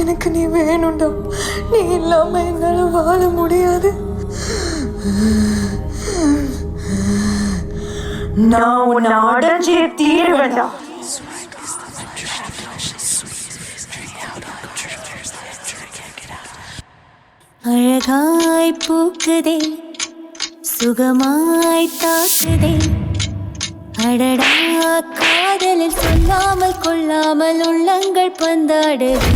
எனக்கு நீ வேணும்டா. நீ இல்லாம என்னால வாழ முடியாது. நான் உன்னை அடைஞ்சே தீர்வேண்டா அழகாய் பூக்குதே சுகமாய் தாக்குதே. அடடா காதலில் சொல்லாமல் கொள்ளாமல் உள்ளங்கள் பந்தாடுது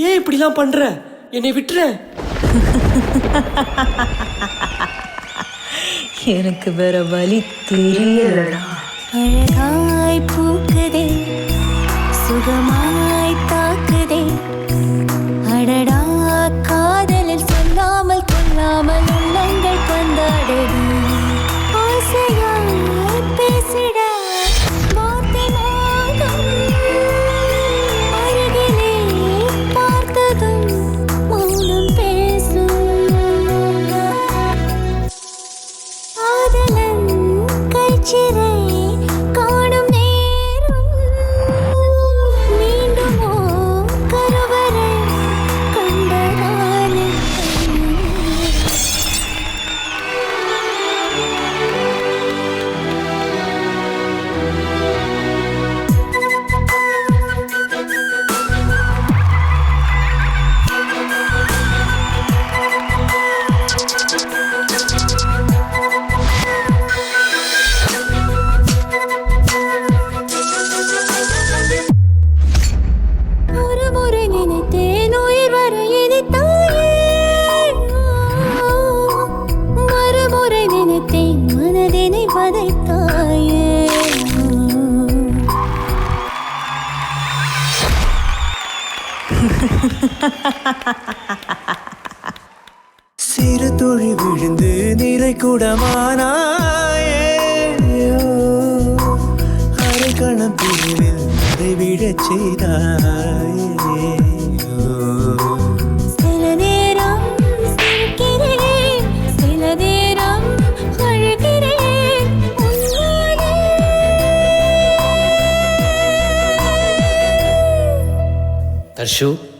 ஏன் இப்படிலாம் பண்ற? என்னை விட்டுற எனக்கு வேற வழி தெரியலடா. அழகாய் பூக்குதே சுகமாய் தாக்குதே சிறு துளி விழுந்து நிறை குடமானாயே. அரை கணம் பிரிவில் செய்தாயே. தர்ஷு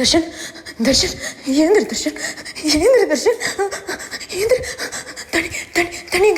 ദർശൻ ദർശൻ ഏന്തര് ദർശൻ ഏന്തര് ദർശൻ ഏന്തര് തണി തണി തണി